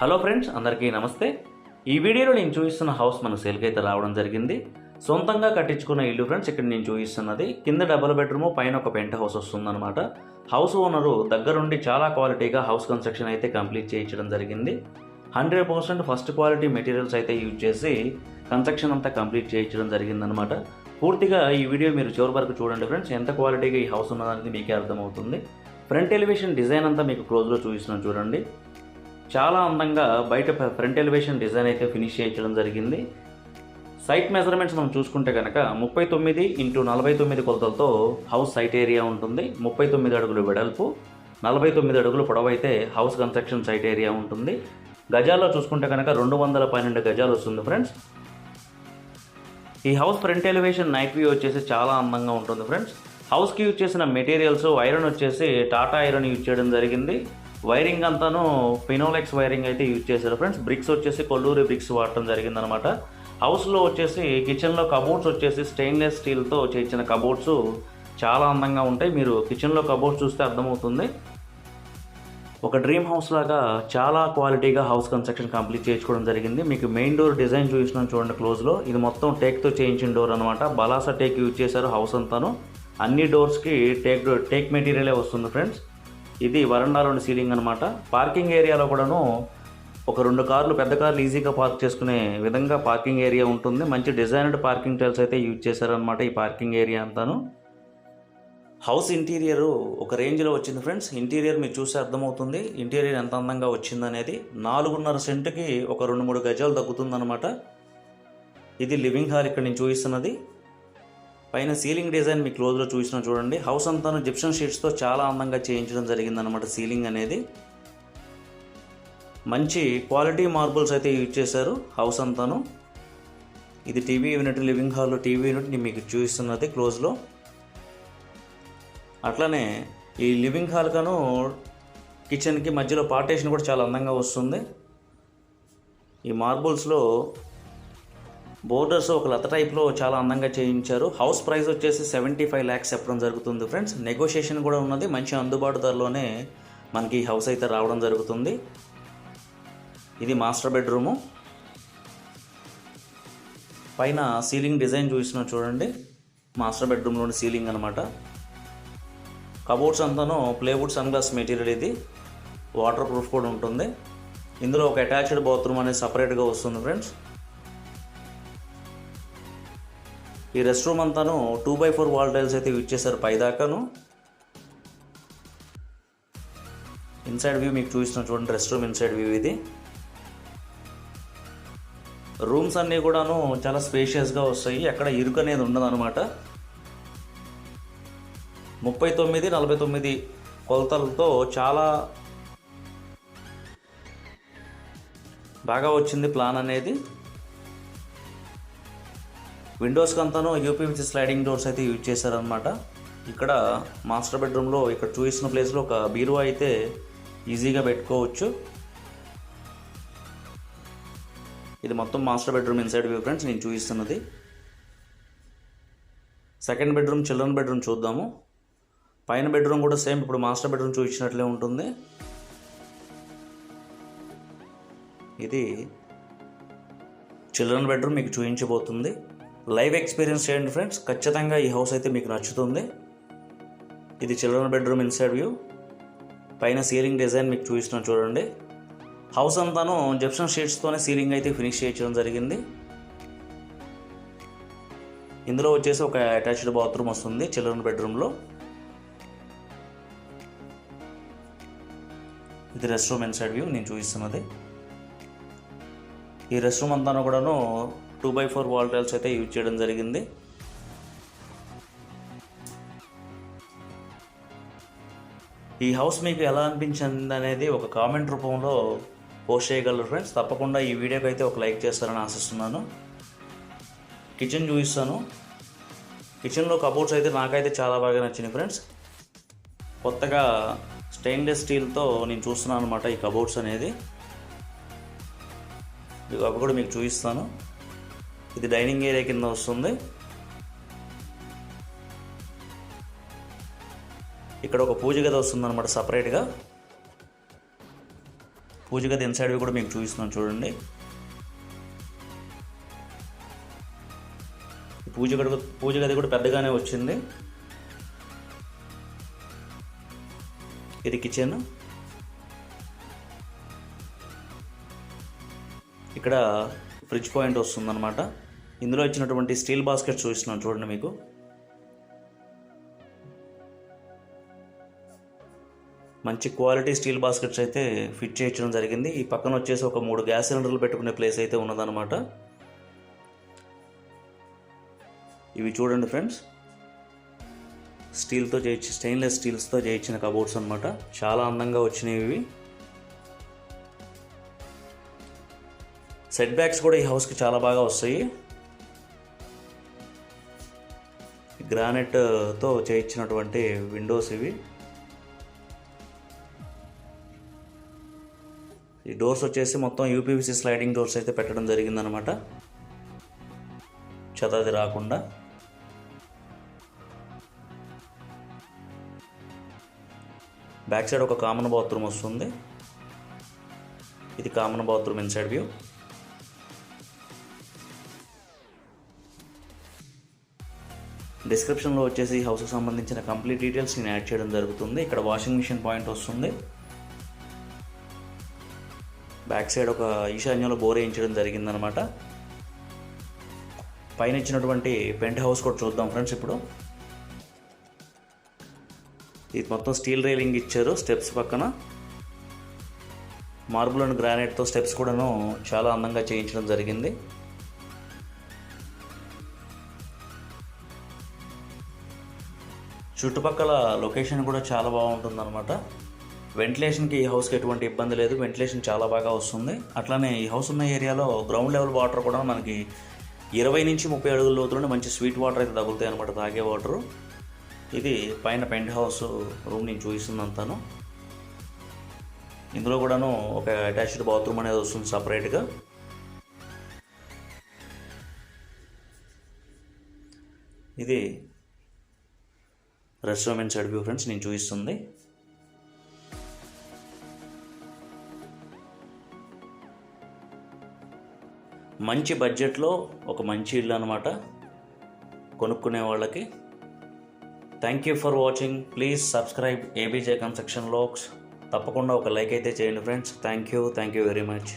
Hello friends అందరికీ నమస్తే. ఈ వీడియోలో నేను చూపిస్తున్న హౌస్ మన సేల్కి అయితే రావడం జరిగింది. సొంతంగా కట్టించుకున్న ఇల్లు ఫ్రెండ్స్ ఇక్కడ నేను చూపిస్తున్నది. కింద డబుల్ బెడ్రూమ్ పైన ఒక పెంట్ హౌస్ వస్తుందన్నమాట. హౌస్ ఓనరు దగ్గరుండి చాలా క్వాలిటీగా హౌస్ కన్స్ట్రక్షన్ అయితే కంప్లీట్ చేయించడం జరిగింది. Hundred percent first quality materials అయితే యూజ్ చేసి కన్స్ట్రక్షన్ అంతా కంప్లీట్ చేయించడం జరిగిందనమాట పూర్తిగా ఈ వీడియో మీరు చివరి వరకు చూడండి ఫ్రెండ్స్ ఎంత క్వాలిటీగా ఈ హౌస్ ఉన్నదనేది మీకే అర్థమవుతుంది. ఫ్రంట్ ఎలివేషన్ డిజైన్ అంతా మీకు క్లోజ్లో చూపిస్తున్నాను చూడండి. చాలా అందంగా బయట ఫ్రంట్ ఎలివేషన్ డిజైన్ అయితే ఫినిష్ చేయించడం జరిగింది. సైట్ మెజర్మెంట్స్ మనం చూసుకుంటే కనుక ముప్పై తొమ్మిది ఇంటూ నలభై తొమ్మిది కొలతలతో హౌస్ సైట్ ఏరియా ఉంటుంది. ముప్పై తొమ్మిది అడుగులు వెడల్పు నలభై తొమ్మిది అడుగులు పొడవైతే హౌస్ కన్స్ట్రక్షన్ సైట్ ఏరియా ఉంటుంది. గజాల్లో చూసుకుంటే కనుక రెండు వందల పన్నెండు గజాలు వస్తుంది ఫ్రెండ్స్. ఈ house front elevation night view వచ్చేసి చాలా అందంగా ఉంటుంది ఫ్రెండ్స్. హౌస్కి యూజ్ చేసిన మెటీరియల్స్ ఐరన్ వచ్చేసి టాటా ఐరన్ యూజ్ చేయడం జరిగింది. వైరింగ్ అంతాను ఫినోలెక్స్ వైరింగ్ అయితే యూజ్ చేశారు ఫ్రెండ్స్. బ్రిక్స్ వచ్చేసి కొల్లూరి బ్రిక్స్ వాడటం జరిగిందనమాట హౌస్లో వచ్చేసి కిచెన్లో కబోర్డ్స్ వచ్చేసి స్టెయిన్లెస్ స్టీల్తో చేయించిన కబోర్డ్స్ చాలా అందంగా ఉంటాయి. మీరు కిచెన్లో కబోర్డ్స్ చూస్తే అర్థమవుతుంది. ఒక డ్రీమ్ హౌస్ లాగా చాలా క్వాలిటీగా హౌస్ కన్స్ట్రక్షన్ కంప్లీట్ చేయించుకోవడం జరిగింది. మీకు మెయిన్ డోర్ డిజైన్ చూపిస్తున్నాను చూడండి క్లోజ్లో. ఇది మొత్తం టేక్తో చేయించిన డోర్ అనమాట బలాసా టేక్ యూజ్ చేశారు హౌస్ అంతాను. అన్ని డోర్స్కి టేక్ టేక్ మెటీరియలే వస్తుంది ఫ్రెండ్స్ ఇది వరండాలోని సీలింగ్ అనమాట పార్కింగ్ ఏరియాలో కూడాను ఒక రెండు కార్లు పెద్ద కార్లు ఈజీగా పార్క్ చేసుకునే విధంగా పార్కింగ్ ఏరియా ఉంటుంది. మంచి డిజైనర్డ్ పార్కింగ్ టైల్స్ అయితే యూజ్ చేశారనమాట ఈ పార్కింగ్ ఏరియా అంతాను. హౌస్ ఇంటీరియర్ ఒక రేంజ్లో వచ్చింది ఫ్రెండ్స్ ఇంటీరియర్ మీరు చూస్తే అర్థమవుతుంది. ఇంటీరియర్ ఎంత అందంగా వచ్చిందనేది నాలుగున్నర సెంటుకి ఒక రెండు మూడు గజాలు తగ్గుతుందనమాట ఇది లివింగ్ హాల్ ఇక్కడ నేను చూపిస్తున్నది. పైన సీలింగ్ డిజైన్ మీ క్లోజ్లో చూసిన చూడండి. హౌస్ అంతాను జిప్షన్ షీట్స్తో చాలా అందంగా చేయించడం జరిగిందనమాట సీలింగ్ అనేది. మంచి క్వాలిటీ మార్బుల్స్ అయితే యూజ్ చేశారు హౌస్ అంతాను. ఇది టీవీ యూనిట్ లివింగ్ హాల్లో టీవీ యూనిట్ మీకు చూపిస్తున్నది క్లోజ్లో. అట్లనే ఈ లివింగ్ హాల్ కిచెన్కి మధ్యలో పార్టేషన్ కూడా చాలా అందంగా వస్తుంది. ఈ మార్బుల్స్లో బోర్డర్స్ ఒక లత టైప్లో చాలా అందంగా చేయించారు. హౌస్ ప్రైస్ వచ్చేసి సెవెంటీ ఫైవ్ ల్యాక్స్ చెప్పడం జరుగుతుంది ఫ్రెండ్స్. నెగోషియేషన్ కూడా ఉన్నది. మంచి అందుబాటు ధరలోనే మనకి ఈ హౌస్ అయితే రావడం జరుగుతుంది. ఇది మాస్టర్ బెడ్రూము. పైన సీలింగ్ డిజైన్ చూసిన చూడండి. మాస్టర్ బెడ్రూమ్లోని సీలింగ్ అనమాట కబోర్డ్స్ అంతాను ప్లేవుడ్ సన్ గ్లాస్ మెటీరియల్ ఇది. వాటర్ ప్రూఫ్ కూడా ఉంటుంది. ఇందులో ఒక అటాచ్డ్ బాత్రూమ్ అనేది సపరేట్గా వస్తుంది ఫ్రెండ్స్. ఈ రెస్ట్ రూమ్ అంతాను two by four wall tiles అయితే యూజ్ చేశారు పైదాకాను. ఇన్సైడ్ వ్యూ మీకు చూసిన చూడండి రెస్ట్ రూమ్ ఇన్సైడ్ వ్యూ ఇది. రూమ్స్ అన్నీ కూడాను చాలా స్పేషియస్గా వస్తాయి. ఎక్కడ ఇరుకు అనేది ఉండదు అనమాట ముప్పై తొమ్మిది నలభై తొమ్మిది కొలతలతో చాలా బాగా వచ్చింది ప్లాన్ అనేది. విండోస్కి అంతాను యూపీవీసీ స్లైడింగ్ డోర్స్ అయితే యూజ్ చేశారనమాట ఇక్కడ మాస్టర్ బెడ్రూమ్లో ఇక్కడ చూసిన ప్లేస్లో ఒక బీరువా అయితే ఈజీగా పెట్టుకోవచ్చు. ఇది మొత్తం master bedroom inside view friends నేను చూపిస్తున్నది. సెకండ్ బెడ్రూమ్ చిల్డ్రన్ బెడ్రూమ్ చూద్దాము. పైన బెడ్రూమ్ కూడా సేమ్ ఇప్పుడు మాస్టర్ బెడ్రూమ్ చూపించినట్లే ఉంటుంది. ఇది చిల్డ్రన్ బెడ్రూమ్ మీకు చూపించబోతుంది. లైవ్ ఎక్స్పీరియన్స్ చేయండి ఫ్రెండ్స్. ఖచ్చితంగా ఈ హౌస్ అయితే మీకు నచ్చుతుంది. ఇది చిల్డ్రన్ బెడ్రూమ్ ఇన్సైడ్ వ్యూ. పైన సీలింగ్ డిజైన్ మీకు చూపిస్తున్నా చూడండి. హౌస్ అంతాను జెప్సన్ షీట్స్తోనే సీలింగ్ అయితే ఫినిష్ చేయించడం జరిగింది. ఇందులో వచ్చేసి ఒక అటాచ్డ్ బాత్రూమ్ వస్తుంది చిల్డ్రన్ బెడ్రూమ్లో. ఇది రెస్ట్ రూమ్ ఇన్సైడ్ వ్యూ నేను చూపిస్తున్నది. ఈ రెస్ట్ రూమ్ అంతా కూడాను two by four wall tiles అయితే యూజ్ చేయడం జరిగింది. ఈ హౌస్ మీకు ఎలా అనిపించింది అనేది ఒక కామెంట్ రూపంలో పోస్ట్ చేయగలరు ఫ్రెండ్స్. తప్పకుండా ఈ వీడియోకి అయితే ఒక లైక్ చేస్తారని ఆశిస్తున్నాను. కిచెన్ చూపిస్తాను. కిచెన్లో కబోర్డ్స్ అయితే నాకైతే చాలా బాగా నచ్చింది ఫ్రెండ్స్. కొత్తగా స్టెయిన్లెస్ స్టీల్తో నేను చూస్తున్నాను అనమాట ఈ కబోర్డ్స్ అనేది. అవి కూడా మీకు చూపిస్తాను. ఇది డైనింగ్ ఏరియా కింద వస్తుంది. ఇక్కడ ఒక పూజ గది వస్తుందన్నమాట సపరేట్గా పూజ గది ఇన్సైడ్వి కూడా మీకు చూపిస్తున్నాం చూడండి. పూజ గది పూజ గది కూడా పెద్దగానే వచ్చింది. ఇది కిచెన్ ఇక్కడ ఫ్రిడ్జ్ పాయింట్ వస్తుందన్నమాట. ఇందులో ఇచ్చినటువంటి స్టీల్ బాస్కెట్ చూస్తున్నాను చూడండి మీకు. మంచి క్వాలిటీ స్టీల్ బాస్కెట్స్ అయితే ఫిట్ చేయించడం జరిగింది. ఈ పక్కన వచ్చేసి ఒక మూడు గ్యాస్ సిలిండర్లు పెట్టుకునే ప్లేస్ అయితే ఉన్నదన్నమాట. ఇవి చూడండి ఫ్రెండ్స్. స్టీల్తో చేయించి స్టెయిన్లెస్ స్టీల్స్తో చేయించిన కబోర్డ్స్ అనమాట చాలా అందంగా వచ్చినాయి ఇవి. సెట్ బ్యాక్స్ కూడా ఈ హౌస్కి చాలా బాగా వస్తాయి. గ్రానైట్తో చేయించినటువంటి విండోస్ ఇవి. ఈ డోర్స్ వచ్చేసి మొత్తం యూపీవీసీ స్లైడింగ్ డోర్స్ అయితే పెట్టడం జరిగిందనమాట. చెత్తది రాకుండా. బ్యాక్ సైడ్ ఒక కామన్ బాత్రూమ్ వస్తుంది. ఇది కామన్ బాత్రూమ్ ఇన్సైడ్ వ్యూ. డిస్క్రిప్షన్లో వచ్చేసి హౌస్కి సంబంధించిన కంప్లీట్ డీటెయిల్స్ నేను యాడ్ చేయడం జరుగుతుంది. ఇక్కడ వాషింగ్ మిషన్ పాయింట్ వస్తుంది. బ్యాక్ సైడ్ ఒక ఈశాన్యంలో బోర్ వేయించడం జరిగిందనమాట. పైన ఇచ్చినటువంటి పెంట్ హౌస్ కూడా చూద్దాం ఫ్రెండ్స్ ఇప్పుడు. ఇది మొత్తం స్టీల్ రైలింగ్ ఇచ్చారు స్టెప్స్ పక్కన. మార్బుల్ అండ్ గ్రానైట్తో స్టెప్స్ కూడాను చాలా అందంగా చేయించడం జరిగింది. చుట్టుపక్కల లొకేషన్ కూడా చాలా బాగుంటుంది అనమాట వెంటిలేషన్కి ఈ హౌస్కి ఎటువంటి ఇబ్బంది లేదు. వెంటిలేషన్ చాలా బాగా వస్తుంది. అట్లానే ఈ హౌస్ ఉన్న ఏరియాలో గ్రౌండ్ లెవెల్ వాటర్ కూడా మనకి ఇరవై నుంచి ముప్పై అడుగుల లోతులోనే మంచి స్వీట్ వాటర్ అయితే తగులుతాయి అనమాట తాగే వాటరు. ఇది పైన పెంట్ హౌస్ రూమ్ నేను చూపిస్తుందంతాను ఇందులో కూడాను ఒక అటాచ్డ్ బాత్రూమ్ అనేది వస్తుంది సపరేట్గా. ఇది రెస్టారెంట్ సైడ్ వ్యూ ఫ్రెండ్స్ నేను చూపిస్తుంది. మంచి బడ్జెట్లో ఒక మంచి ఇల్లు అనమాట కొనుక్కునే వాళ్ళకి. Thank you for watching please subscribe ABJ construction లోక్స్ తప్పకుండా ఒక లైక్ అయితే చేయండి friends thank you thank you very much